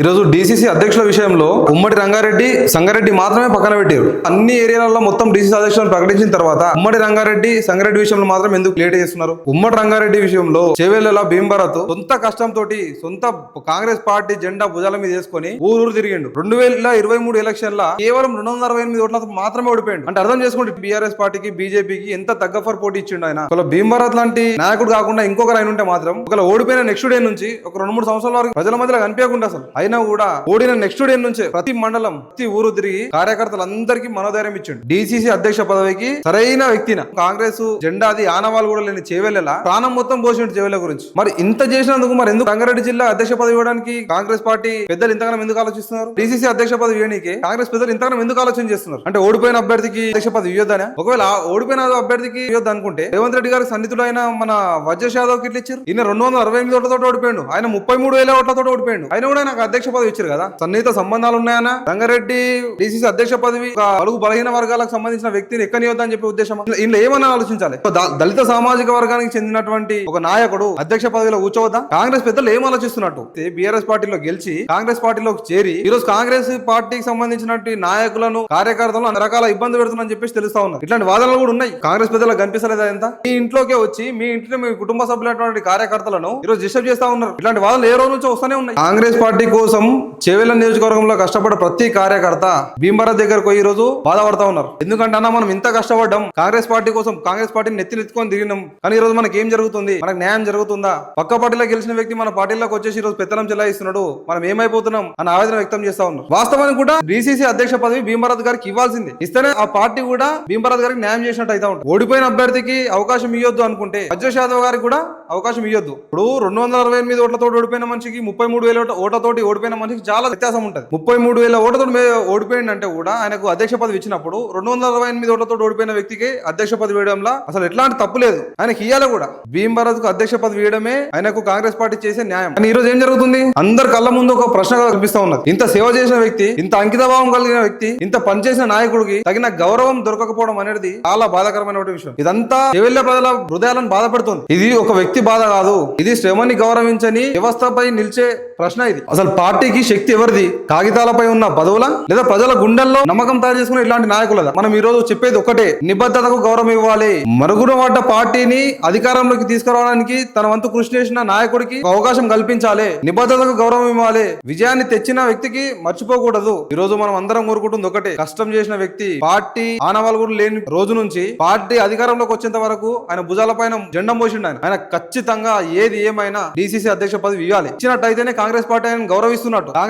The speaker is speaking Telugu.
ఈరోజు డీసీసీ అధ్యక్షుల విషయంలో ఉమ్మడి రంగారెడ్డి సంగారెడ్డి మాత్రమే పక్కన పెట్టారు. అన్ని ఏరియాలలో మొత్తం డీసీసీ అధ్యక్షులను ప్రకటించిన తర్వాత ఉమ్మడి రంగారెడ్డి సంగారెడ్డి విషయంలో మాత్రం ఎందుకు లేట్ చేస్తున్నారు? ఉమ్మడి రంగారెడ్డి విషయంలో చేవేళ్ళ భీంభరత్ సొంత కష్టంతో సొంత కాంగ్రెస్ పార్టీ జెండా భుజాల మీద వేసుకొని ఊరూరు తిరిగిండు. రెండు వేల ఇరవై మూడు ఎలక్షన్ల కేవలం రెండు వందల అరవై ఎనిమిది ఓట్లతో మాత్రమే ఓడిపోయాడు. అంటే అర్థం చేసుకుంటే బీఆర్ఎస్ పార్టీకి బీజేపీకి ఎంత తగ్గఫర్ పోటీ ఇచ్చిండు ఆయన. ఒకవేళ భీంభరత్ లాంటి నాయకుడు కాకుండా ఇంకొకరు ఆయన ఉంటే మాత్రం ఒకవేళ ఓడిపోయిన నెక్స్ట్ డే నుంచి ఒక రెండు మూడు సంవత్సరాల వరకు ప్రజల మధ్యలో కనిపించకుండా అసలు అయినా కూడా ఓడిన నెక్స్ట్ డే నుంచే ప్రతి మండలం ప్రతి ఊరు తిరిగి కార్యకర్తలందరికీ మనోధైర్యం ఇచ్చిండు. డిసిసి అధ్యక్ష పదవికి సరైన వ్యక్తిన. కాంగ్రెస్ జెండాది ఆనవాళ్ళు కూడా లేని చేవెళ్ళ ప్రాణం మొత్తం పోసిండు చేవెళ్ళ గురించి. మరి ఇంత చేసినందుకు మరి ఎందుకు రంగారెడ్డి జిల్లా అధ్యక్ష పదవి ఇవ్వడానికి కాంగ్రెస్ పార్టీ పెద్దలు ఇంతగానం ఎందుకు ఆలోచిస్తున్నారు? డిసిసి అధ్యక్ష పదవి ఇవ్వడానికి కాంగ్రెస్ పెద్దలు ఇంతగానం ఎందుకు ఆలోచన చేస్తున్నారు? అంటే ఓడిపోయిన అభ్యర్థికి అధ్యక్ష పదవి ఇవ్వద్దనే? ఒకవేళ ఓడిపోయిన అభ్యర్థికి ఇవ్వద్దు అనుకుంటే రేవంత్ రెడ్డి గారి సన్నిధుడు అయిన మన వజ్ర యాదవ్కి ఇచ్చారు? ఈయన రెండు వందల అరవై ఎనిమిది ఓట్లతో ఓడిపోయాడు. ఆయన ముప్పై మూడు వేల ఓట్లతో ఓడిపోయాడు. ఆయన కూడా నాకు అధ్యక్ష పదవి ఇచ్చారు కదా? సన్నిహిత సంబంధాలు ఉన్నాయన్న? రంగారెడ్డి డిసిసి అధ్యక్ష పదవి అడుగు బలహీన వర్గాలకు సంబంధించిన వ్యక్తిని ఎక్కనియొద్దని చెప్పే ఉద్దేశం? ఇందులో ఏమన్నా ఆలోచించాలి? దళిత సామాజిక వర్గానికి చెందినటువంటి ఒక నాయకుడు అధ్యక్ష పదవిలో కూర్చోవద్దా? కాంగ్రెస్ పెద్దలు ఏం ఆలోచిస్తున్నట్టు? బీఆర్ఎస్ పార్టీలో గెలిచి కాంగ్రెస్ పార్టీలోకి చేరి ఈ రోజు కాంగ్రెస్ పార్టీకి సంబంధించినటువంటి నాయకులను కార్యకర్తలను అన్ని రకాల ఇబ్బంది పెడుతుందని చెప్పేసి తెలుస్తా ఉన్నారు. ఇట్లాంటి వాదనలు కూడా ఉన్నాయి. కాంగ్రెస్ పెద్దలకు కనిపిస్తలేదా ఎంత? మీ ఇంట్లోకే వచ్చి మీ ఇంట్లో మీ కుటుంబ సభ్యులైనటువంటి కార్యకర్తలను ఈ రోజు డిస్టర్బ్ చేస్తా ఉన్నారు. ఇట్లాంటి వాదనలు ఏ రోజు నుంచో వస్తూనే ఉన్నాయి. కాంగ్రెస్ పార్టీ కోసం చేవెళ్ళ నియోజకవర్గంలో కష్టపడే ప్రతి కార్యకర్త భీమవరం దగ్గరకు పోయి ఈ రోజు బాధపడతా ఉన్నారు. ఎందుకంటే అన్న మనం ఇంత కష్టపడ్డాం కాంగ్రెస్ పార్టీ కోసం కాంగ్రెస్ పార్టీని నెత్తినెత్తుకొని తిరిగినాం. కానీ ఈ రోజు మనకి ఏం జరుగుతుంది? మనకు న్యాయం జరుగుతుందా? పక్క పార్టీలో గెలిచిన వ్యక్తి మన పార్టీలోకి వచ్చేసి ఈ రోజు పెత్తనం చెలాయిస్తున్నాడు. మనం ఏమైపోతున్నాం అని ఆవేదన వ్యక్తం చేస్తా ఉన్నారు. వాస్తవానికి కూడా బీసీసీ అధ్యక్ష పదవి భీమరాజ్ గారికి ఇవ్వాల్సింది. ఇస్తేనే ఆ పార్టీ కూడా భీమరాజ్ గారికి న్యాయం చేసినట్టు అయితే ఉంటుంది. ఓడిపోయిన అభ్యర్థికి అవకాశం ఇవ్వద్దు అనుకుంటే అజయ్ యాదవ్ గారికి కూడా అవకాశం ఇవ్వద్దు ఇప్పుడు రెండు వందల అరవై ఎనిమిది ఓట్లతో ఓడిపోయిన మనిషికి ముప్పై మూడు వేల ఓట్లతోటి ఓడిపోయిన మనిషికి చాలా వ్యత్యాసం ఉంటుంది. ముప్పై మూడు వేల ఓట్లతో ఓడిపోయిందంటే కూడా ఆయనకు అధ్యక్ష పదవి ఇచ్చినప్పుడు రెండు వందల అరవై ఎనిమిది ఓట్లతో ఓడిపోయిన వ్యక్తికి అధ్యక్ష పదవి వేయడంలో అసలు ఎట్లాంటి తప్పు లేదు. ఆయనకి ఇయ్యాలి కూడా. భీమ్ భరత్కు అధ్యక్ష పదవి వేయడమే ఆయనకు కాంగ్రెస్ పార్టీ చేసే న్యాయం. కానీ ఈ రోజు ఏం జరుగుతుంది? అందరి కళ్ళ ముందు ఒక ప్రశ్న కనిపిస్తా ఉన్నది. ఇంత సేవ చేసిన వ్యక్తి ఇంత అంకితభావం కలిగిన వ్యక్తి ఇంత పనిచేసిన నాయకుడికి తగిన గౌరవం దొరకకపోవడం అనేది చాలా బాధాకరమైన విషయం. ఇదంతా చెవెళ్ళ ప్రజల హృదయాలను బాధపడుతుంది. ఇది ఒక వ్యక్తి బాధ కాదు. ఇది శ్రమని గౌరవించని వ్యవస్థపై నిలిచే ప్రశ్న ఇది. అసలు పార్టీకి శక్తి ఎవరిది? కాగితాలపై ఉన్న పదవుల? లేదా ప్రజల గుండెల్లో నమ్మకం తయారు చేసుకునే ఇలాంటి నాయకులదా? మనం ఈ రోజు చెప్పేది ఒకటే నిబద్ధతకు గౌరవం ఇవ్వాలి. మరుగున పడ్డ పార్టీని అధికారంలోకి తీసుకురావడానికి తన వంతు కృషి చేసిన నాయకుడికి అవకాశం కల్పించాలి. నిబద్ధతకు గౌరవం ఇవ్వాలి. విజయాన్ని తెచ్చిన వ్యక్తికి మర్చిపోకూడదు. ఈ రోజు మనం అందరం కోరుకుంటుంది ఒకటే కష్టం చేసిన వ్యక్తి పార్టీ ఆనవాళ్ళు కూడా లేని రోజు నుంచి పార్టీ అధికారంలోకి వచ్చేంత వరకు ఆయన భుజాల పైన జెండం పోసిండు ఆయన. ఆయన ఖచ్చితంగా ఏది ఏమైనా డిసిసి అధ్యక్ష పదవి ఇవ్వాలి. ఇచ్చినట్టయితేనే కాంగ్రెస్ పార్టీ ఆయన గౌరవిస్తున్నట్టు. కాంగ్రెస్